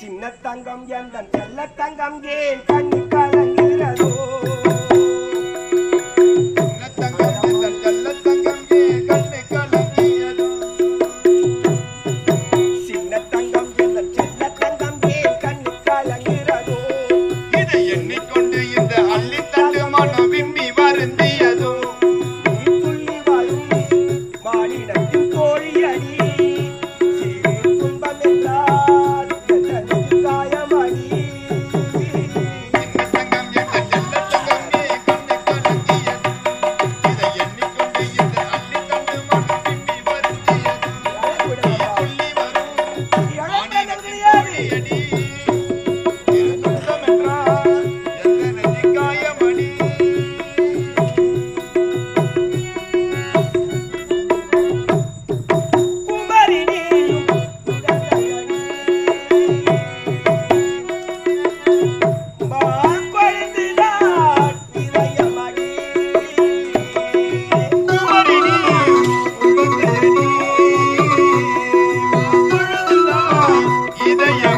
சின்ன தங்கம் எந்த செல்ல தங்கம் ஏன் கண்ணு கலங்குகிறதோ பொழுதுதான்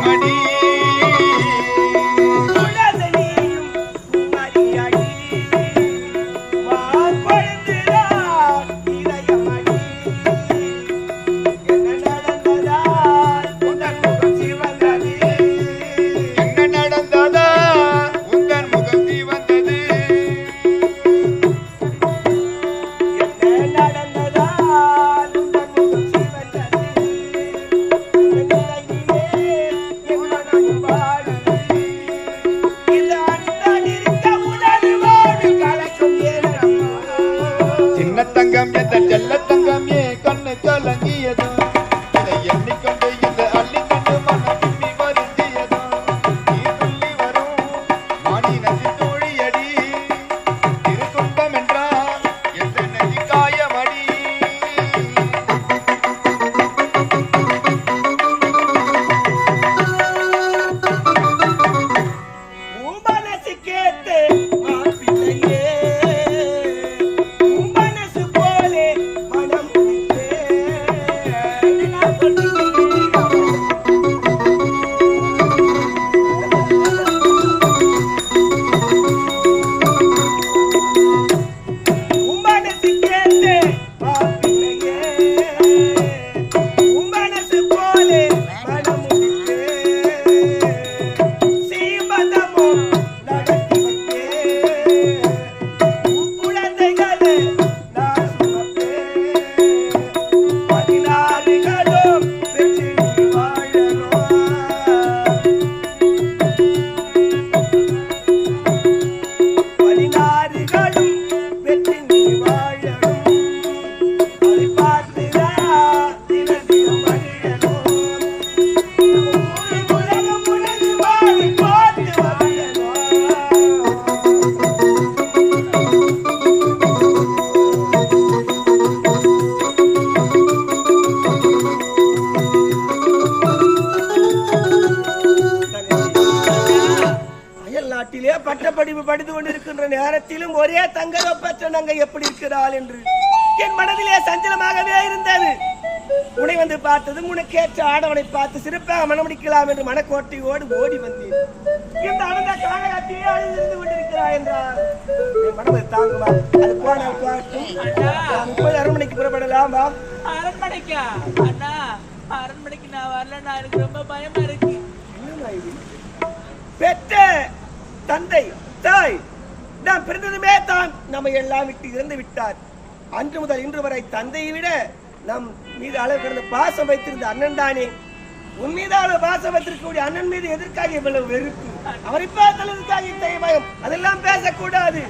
அயல் நாட்டிலே பட்டப்படிப்பு படித்து கொண்டிருக்கின்ற நேரத்திலும் ஒரே தங்க பெற்ற நங்கை எப்படி இருக்கிறாள் என்று? என் மனதிலே சஞ்சலமாகவே இருந்தது. உன்னை வந்து பார்த்ததும் உனக்கேற்ற ஆடவனை பார்த்து சிறப்பாக மனமுடிக்கலாம் என்று மனக்கோட்டையோடு ஓடி வந்தேன். இந்த அனந்த காலகத்திலே அழிந்திருந்து கொண்டிருக்கிறாய் என்றார். அது தாங்குமா? அது போனால் போகட்டும் நான் முப்பது அரண்மனைக்கு புறப்படலாம் வா. அரண்மனைக்கா? அண்ணா! அரண்மனைக்கு நான் வரல எனக்கு ரொம்ப பயமா இருக்கு? பெற்ற! தந்தை தாய் நாம் பிறந்ததுமே தான் நம்ம எல்லாம் விட்டு இறந்து விட்டார். அன்று முதல் இன்று வரை தந்தையை விட நம் மீது அளவு கிடந்த பாசம் வைத்திருந்த அண்ணன் தானே. உன் மீது அளவு பாசம் வைத்திருக்கக்கூடிய அண்ணன் மீது எதற்காக இவ்வளவு வெறுப்பு? அவரை பார்த்தால் எதற்காக இத்தகைய பயம்? அதெல்லாம் பேசக்கூடாது.